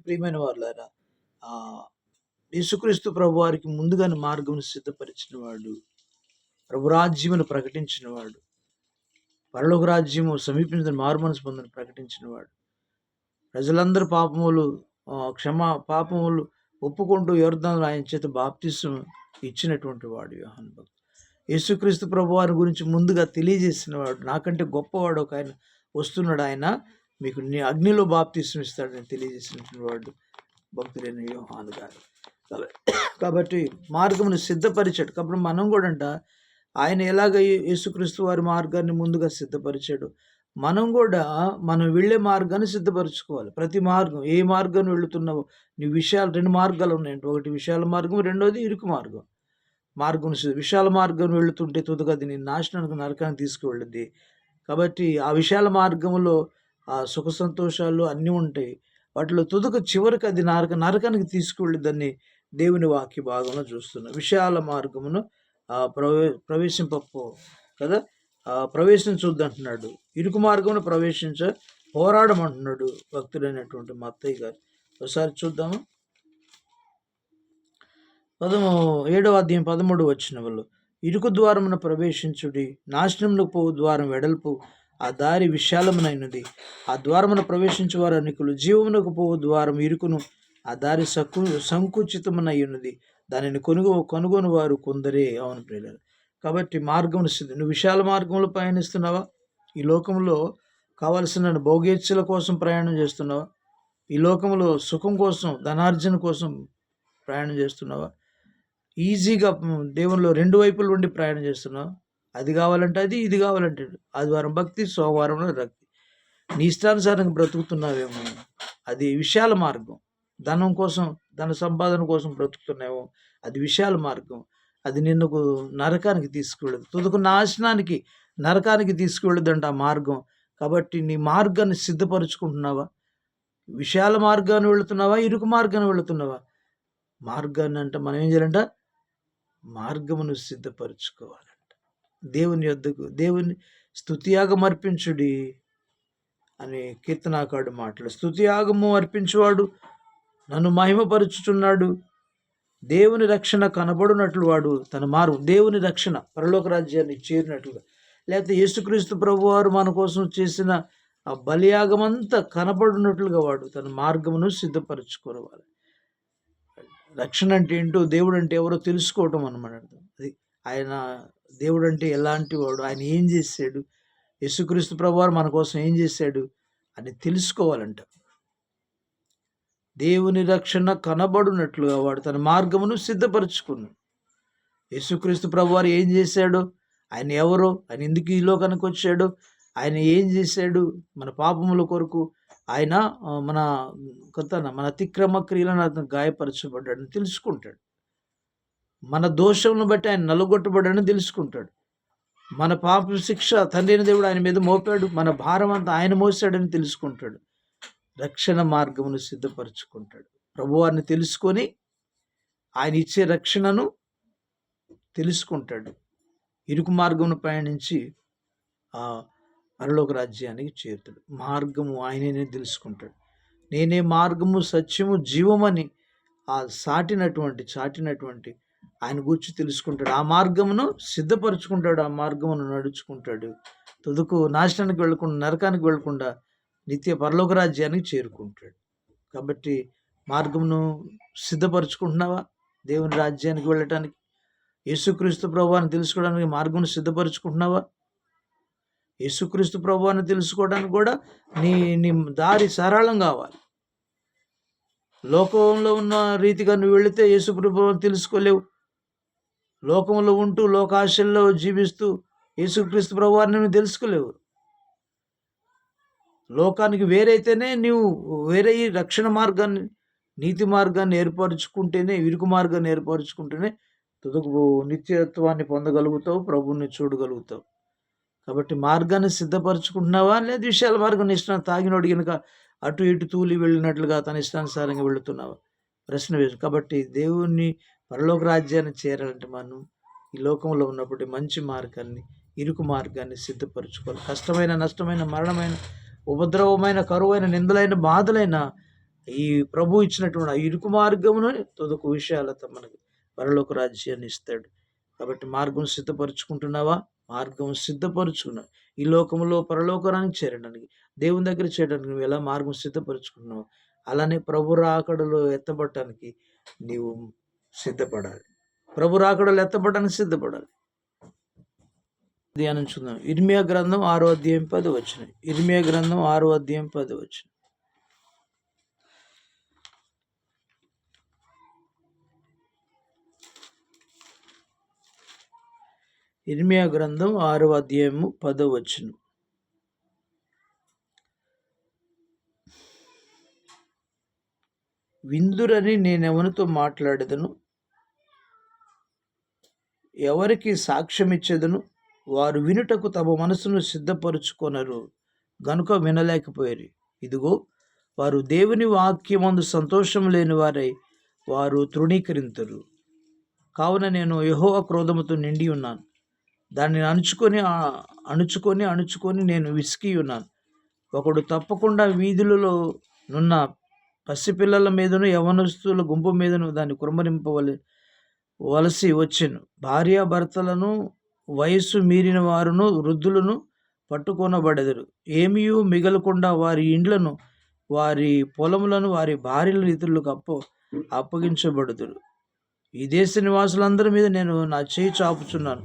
ప్రియమైన వాళ్ళారా యేసుక్రీస్తు ప్రభు వారికి ముందుగానే మార్గం సిద్ధపరిచిన వాడు ప్రభురాజ్యమును ప్రకటించిన వాడు పరలోక రాజ్యము సమీపించిన మారుమనసు పొందని ప్రకటించిన వాడు ప్రజలందరూ పాపములు ఆ, క్షమా పాపములు ఒప్పుకుంటూ యోర్ధనలు ఆయన చేత బాప్తిసం ఇచ్చినటువంటి వాడు యోహన్ భక్తుడు. యేసుక్రీస్తు ప్రభు వారి గురించి ముందుగా తెలియజేసిన వాడు నాకంటే గొప్పవాడు ఒక ఆయన వస్తున్నాడు ఆయన. మీకు నీ అగ్నిలో బాప్తిసం ఇస్తాడని తెలియజేసినటువంటి వాడు భక్తులైన యోహాను గారు. కాబట్టి మార్గమును సిద్ధపరిచాడు. కాబట్టి మనం కూడా అంట ఆయన ఎలాగ యేసుక్రీస్తు వారి మార్గాన్ని ముందుగా సిద్ధపరిచాడు? మనం కూడా మనం వెళ్ళే మార్గాన్ని సిద్ధపరచుకోవాలి. ప్రతి మార్గం ఏ మార్గం వెళుతున్నావో నీ విషయాలు రెండు మార్గాలు ఉన్నాయండి ఒకటి విశాల మార్గం రెండోది ఇరుకు మార్గం. మార్గం విశాల మార్గం వెళుతుంటే తుదగా అది నీ నాశనానికి నరకానికి తీసుకువెళ్ళింది. కాబట్టి ఆ విశాల మార్గంలో ఆ సుఖ సంతోషాలు అన్నీ ఉంటాయి. వాటిలో తుదక చివరికి అది నరక నరకానికి తీసుకువెళ్ళిద్దని దేవుని వాక్య భాగంలో చూస్తున్నాం. విశాల మార్గమును ప్రవే ప్రవేశింపపో కదా? ఆ, ప్రవేశించొద్దంటున్నాడు ఇరుకు మార్గమును ప్రవేశించ పోరాడమంటున్నాడు భక్తుడైనటువంటి మా అత్తయ్య గారు. ఒకసారి చూద్దాము. పదము ఏడవ అధ్యాయం పదమూడు వచ్చిన వాళ్ళు ఇరుకు ద్వారమున ప్రవేశించుడి నాశనంలో పోవు ద్వారం వెడల్పు ఆ దారి విశాలమునైనది. ఆ ద్వారమున ప్రవేశించేవారు అనేకులు జీవమునకు పోవు ద్వారం ఇరుకును ఆ దారి సకు సంకుచితమునయ్యున్నది ఉన్నది దానిని కొనుగో కొనుగోని వారు కొందరే అవును ప్రియులు కాబట్టి మార్గం స్థితి నువ్వు విశాల మార్గంలో ప్రయాణిస్తున్నావా? ఈ లోకంలో కావలసిన భోగేచ్ఛల కోసం ప్రయాణం చేస్తున్నావా? ఈ లోకంలో సుఖం కోసం ధనార్జన కోసం ప్రయాణం చేస్తున్నావా? ఈజీగా దేవునిలో రెండు వైపుల నుండి ప్రయాణం చేస్తున్నావు? అది కావాలంటే అది ఇది కావాలంటే ఆదివారం భక్తి సోమవారం రక్తి నీ ఇష్టానుసారంగా బ్రతుకుతున్నావేమో. అది విశాల మార్గం. ధనం కోసం ధన సంపాదన కోసం బ్రతుకుతున్నావేమో. అది విశాల మార్గం. అది నిన్ను నరకానికి తీసుకువెళ్ళదు. తుదకు నాశనానికి నరకానికి తీసుకువెళ్ళదంట ఆ మార్గం. కాబట్టి నీ మార్గాన్ని సిద్ధపరచుకుంటున్నావా? విశాల మార్గాన్ని వెళుతున్నావా? ఇరుకు మార్గాన్ని వెళుతున్నావా? మార్గాన్ని అంటే మనం ఏం చేయాలంట? మార్గమును సిద్ధపరచుకోవాలి. దేవుని యొద్దకు దేవుని స్థుతియాగం అర్పించుడి అని కీర్తనాకాడు మాటలు. స్థుతియాగము అర్పించువాడు నన్ను మహిమపరుచుచున్నాడు. దేవుని రక్షణ కనబడినట్లు వాడు తన మారు దేవుని రక్షణ పరలోక రాజ్యాన్ని చేరినట్లుగా. లేకపోతే యేసుక్రీస్తు ప్రభు వారు మన కోసం చేసిన ఆ బలియాగమంతా కనబడినట్లుగా వాడు తన మార్గమును సిద్ధపరచుకోవాలి. రక్షణ అంటే ఏంటో దేవుడు అంటే ఎవరో తెలుసుకోవటం అనమాట అర్థం. ఆయన దేవుడు అంటే ఎలాంటి వాడు ఆయన ఏం చేశాడు? యేసుక్రీస్తు ప్రభువారు మన కోసం ఏం చేశాడు? అని తెలుసుకోవాలంట. దేవుని రక్షణ కనబడినట్లుగా వాడు తన మార్గమును సిద్ధపరచుకున్నాడు. యేసుక్రీస్తు ప్రభువారు ఏం చేశాడు? ఆయన ఎవరు? ఆయన ఎందుకు ఈ లోకానికి వచ్చాడు? ఆయన ఏం చేశాడు? మన పాపముల కొరకు ఆయన మన కొత్త మన అతిక్రమ క్రియలను అతను గాయపరచబడ్డాడని తెలుసుకుంటాడు. మన దోషంను బట్టి ఆయన నలుగొట్టబడని తెలుసుకుంటాడు. మన పాప శిక్ష తండ్రిని దేవుడు ఆయన మీద మోపాడు. మన భారం అంతా ఆయన మోసాడని తెలుసుకుంటాడు. రక్షణ మార్గమును సిద్ధపరచుకుంటాడు. ప్రభువారిని తెలుసుకొని ఆయన ఇచ్చే రక్షణను తెలుసుకుంటాడు. ఇరుకు మార్గమును పయనించి ఆ పరలోక రాజ్యానికి చేరుతాడు. మార్గము ఆయననే తెలుసుకుంటాడు. నేనే మార్గము సత్యము జీవమని ఆ సాటినటువంటి చాటినటువంటి ఆయన గురించి తెలుసుకుంటాడు. ఆ మార్గమును సిద్ధపరచుకుంటాడు. ఆ మార్గమును నడుచుకుంటాడు. తుదుకు నాశనానికి వెళ్ళకుండా నరకానికి వెళ్ళకుండా నిత్య పరలోక రాజ్యానికి చేరుకుంటాడు. కాబట్టి మార్గమును సిద్ధపరచుకుంటున్నావా? దేవుని రాజ్యానికి వెళ్ళటానికి? యేసుక్రీస్తు ప్రభువాన్ని తెలుసుకోవడానికి మార్గం సిద్ధపరచుకుంటున్నావా? యేసుక్రీస్తు ప్రభువాన్ని తెలుసుకోవడానికి కూడా నీ నీ దారి సరళం కావాలి. లోకంలో ఉన్న రీతిగా నువ్వు వెళితే యేసు ప్రభువాన్ని తెలుసుకోలేవు. లోకంలో ఉంటూ లోకాశల్లో జీవిస్తూ యేసుక్రీస్తు ప్రభువారిని నువ్వు తెలుసుకోలేవు. లోకానికి వేరైతేనే నీవు వేరే ఈ రక్షణ మార్గాన్ని నీతి మార్గాన్ని ఏర్పరచుకుంటేనే ఇరుకు మార్గాన్ని ఏర్పరచుకుంటేనే తుదకు నిత్యత్వాన్ని పొందగలుగుతావు ప్రభువుని చూడగలుగుతావు. కాబట్టి మార్గాన్ని సిద్ధపరచుకుంటున్నావా? లేదు విషయాల మార్గం ఇష్టం తాగినోడు కనుక అటు ఇటు తూలి వెళ్ళినట్లుగా తన ఇష్టానుసారంగా వెళుతున్నావా? ప్రశ్న వేసు కాబట్టి దేవుణ్ణి పరలోక రాజ్యాన్ని చేరాలంటే మనం ఈ లోకంలో ఉన్నప్పుడు మంచి మార్గాన్ని ఇరుకు మార్గాన్ని సిద్ధపరచుకోవాలి. కష్టమైన నష్టమైన మరణమైన ఉపద్రవమైన కరువైన నిందలైన బాధలైన ఈ ప్రభు ఇచ్చినటువంటి ఆ ఇరుకు మార్గమును తొదకు విషయాలతో మనకి పరలోక రాజ్యాన్ని ఇస్తాడు. కాబట్టి మార్గం సిద్ధపరచుకుంటున్నావా? మార్గం సిద్ధపరచుకున్నావు. ఈ లోకంలో పరలోకరానికి చేరడానికి దేవుని దగ్గర చేయడానికి నువ్వు ఎలా మార్గం సిద్ధపరచుకున్నావు అలానే ప్రభు రాకడలో ఎత్తబట్టడానికి నీవు సిద్ధపడాలి. ప్రభు రాకడలు ఎత్తపడడానికి సిద్ధపడాలి. ధ్యానం చూద్దాం ఇర్మియా గ్రంథం ఆరో అధ్యాయం పది వచ్చిన ఇర్మియా గ్రంథం ఆరో అధ్యాయం పది వచ్చిన ఇర్మియా గ్రంథం ఆరో అధ్యాయము పదో విందురని నేనెవనితో మాట్లాడేదను? ఎవరికి సాక్ష్యం ఇచ్చేదను వారు వినుటకు తమ మనసును సిద్ధపరుచుకొనరు గనుక వినలేకపోయారు. ఇదిగో వారు దేవుని వాక్యమందు సంతోషం లేని వారై వారు తృణీకరింతురు. కావున నేను యహో క్రోధముతో నిండి ఉన్నాను. దాన్ని అణుచుకొని అణుచుకొని అణుచుకొని నేను విసికి ఉన్నాను. ఒకడు తప్పకుండా వీధులలో నున్న పసిపిల్లల మీదను యవనస్తుల గుంపు మీదను దాన్ని కురమరింపవలి వలసి వచ్చాను. భార్యాభర్తలను వయస్సు మీరిన వారును వృద్ధులను పట్టుకొనబడెదరు. ఏమీ మిగలకుండా వారి ఇండ్లను వారి పొలములను వారి భార్యల ఇతరులకు అప్ప అప్పగించబడుదురు. ఈ దేశ నివాసులందరి మీద నేను నా చేయి చాపుచున్నాను.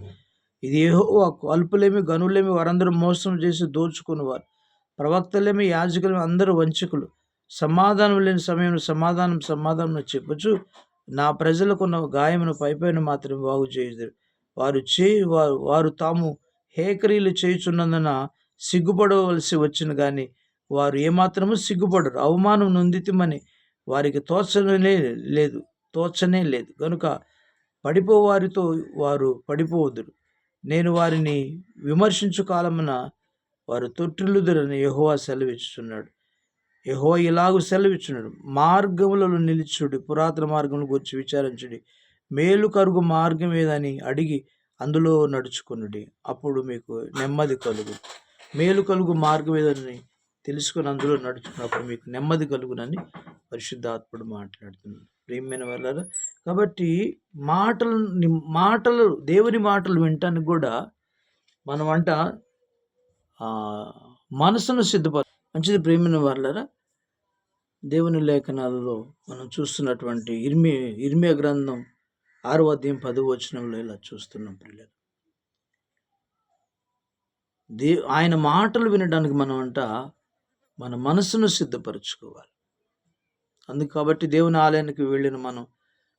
ఇది ఏహో అల్పులేమి గనులేమి వారందరూ మోసం చేసి దోచుకునేవారు. ప్రవక్తలేమి యాజకులేమి అందరూ వంచకులు. సమాధానం లేని సమయంలో సమాధానం సమాధానం చెప్పచ్చు. నా ప్రజలకున్న గాయమును పైపైన మాత్రం బాగు చేయదు వారు చేయి వారు వారు తాము హేకరీలు చేయుచున్నందున సిగ్గుపడవలసి వచ్చిన కానీ వారు ఏమాత్రము సిగ్గుపడరు. అవమానం నొందితమని వారికి తోచనే లేదు తోచనే లేదు. కనుక పడిపోవారితో వారు పడిపోవద్దురు నేను వారిని విమర్శించు కాలమున వారు తొట్టిల్లుదురని యహోవా సెలవిస్తున్నాడు యహో ఇలాగు సెలవిచ్చున్నాడు మార్గములలో నిలిచుడి పురాతన మార్గములు గురించి విచారించుడి. మేలు కరుగు మార్గం ఏదని అడిగి అందులో నడుచుకునుడి. అప్పుడు మీకు నెమ్మది కలుగు. మేలు కలుగు మార్గం ఏదని తెలుసుకుని అందులో నడుచుకున్నప్పుడు మీకు నెమ్మది కలుగునని పరిశుద్ధాత్ముడు మాట్లాడుతున్నాడు. ప్రియమైన వాళ్ళ కాబట్టి మాటలు మాటలు దేవుని మాటలు వినటానికి కూడా మనం అంట మనసును సిద్ధపర మంచిది ప్రేమిన వాళ్ళరా దేవుని లేఖనాలలో మనం చూస్తున్నటువంటి ఇర్మి ఇర్మియ గ్రంథం ఆరో అధ్యాయం పదవ వచనంలో ఇలా చూస్తున్నాం పిల్లలు. దే ఆయన మాటలు వినడానికి మనం అంట మన మనసును సిద్ధపరచుకోవాలి. అందుకు కాబట్టి దేవుని ఆలయానికి వెళ్ళిన మనం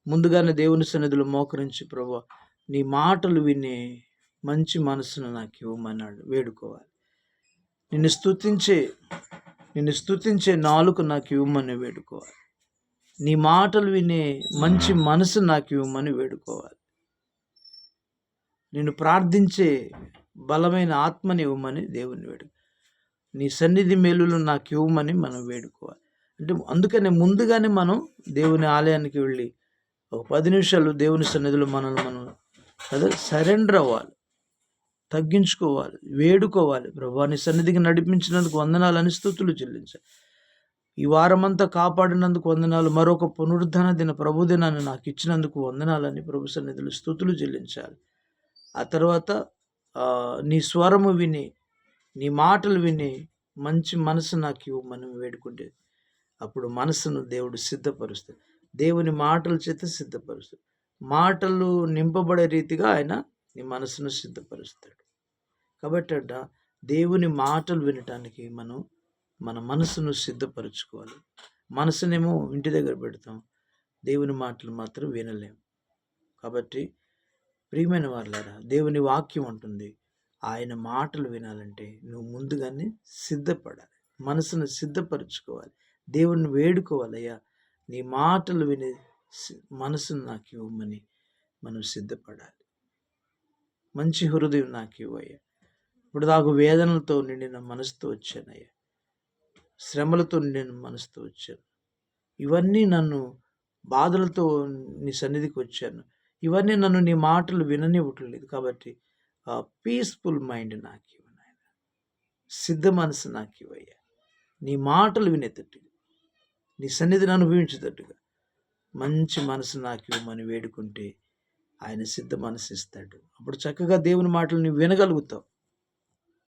ముందుగానే దేవుని సన్నిధిలో మోకరించి ప్రభు నీ మాటలు వినే మంచి మనసును నాకు ఇవ్వమన్నాడు వేడుకోవాలి. నిన్ను స్తుతించే నిన్ను స్థుతించే నాలుగు నాకు ఇవ్వమని వేడుకోవాలి. నీ మాటలు వినే మంచి మనసు నాకు ఇవ్వమని వేడుకోవాలి. నిన్ను ప్రార్థించే బలమైన ఆత్మని ఇవ్వమని దేవుని వేడుకో నీ సన్నిధి మేలులు నాకు ఇవ్వమని మనం వేడుకోవాలి. అంటే అందుకనే ముందుగానే మనం దేవుని ఆలయానికి వెళ్ళి ఒక పది నిమిషాలు దేవుని సన్నిధిలో మనల్ని మనం అదే సరెండర్ అవ్వాలి. తగ్గించుకోవాలి వేడుకోవాలి. ప్రభువాని సన్నిధికి నడిపించినందుకు వందనాలని స్థుతులు చెల్లించాలి ఈ వారమంతా కాపాడినందుకు వందనాలు. మరొక పునరుద్ధరణ దిన ప్రభు దినాన్ని నాకు ఇచ్చినందుకు వందనాలని ప్రభు సన్నిధులు స్థుతులు చెల్లించాలి. ఆ తర్వాత నీ స్వరము విని నీ మాటలు విని మంచి మనసు నాకు ఇవ్వు మనం వేడుకుంటే అప్పుడు మనసును దేవుడు సిద్ధపరుస్తాడు. దేవుని మాటల చేత సిద్ధపరుస్తాడు. మాటలు నింపబడే రీతిగా ఆయన నీ మనసును సిద్ధపరుస్తాడు. కాబట్టి అడ్డ దేవుని మాటలు వినటానికి మనం మన మనసును సిద్ధపరచుకోవాలి. మనసునేమో ఇంటి దగ్గర పెడతాం. దేవుని మాటలు మాత్రం వినలేము కాబట్టి ప్రియమైన వాళ్ళారా దేవుని వాక్యం ఉంటుంది ఆయన మాటలు వినాలంటే నువ్వు ముందుగానే సిద్ధపడాలి. మనసును సిద్ధపరచుకోవాలి. దేవుణ్ణి వేడుకోవాలయ్యా నీ మాటలు విని మనసును నాకు ఇవ్వమని మనం సిద్ధపడాలి. మంచి హృదయం నాకు ఇవ్వయ్యా ఇప్పుడు నాకు వేదనలతో నిండిన మనసుతో వచ్చానయ్యా శ్రమలతో నిండిన మనసుతో వచ్చాను. ఇవన్నీ నన్ను బాధలతో నీ సన్నిధికి వచ్చాను. ఇవన్నీ నన్ను నీ మాటలు విననివ్వట్లేదు కాబట్టి ఆ పీస్ఫుల్ మైండ్ నాకు ఇవ్వ నాయన. సిద్ధ మనసు నాకు ఇవ్వయ్యా నీ మాటలు వినేటట్టుగా నీ సన్నిధిని అనుభవించేటట్టుగా మంచి మనసు నాకు ఇవ్వమని వేడుకుంటే ఆయన సిద్ధ మనసు ఇస్తాడు అప్పుడు చక్కగా దేవుని మాటలు నువ్వు వినగలుగుతావు.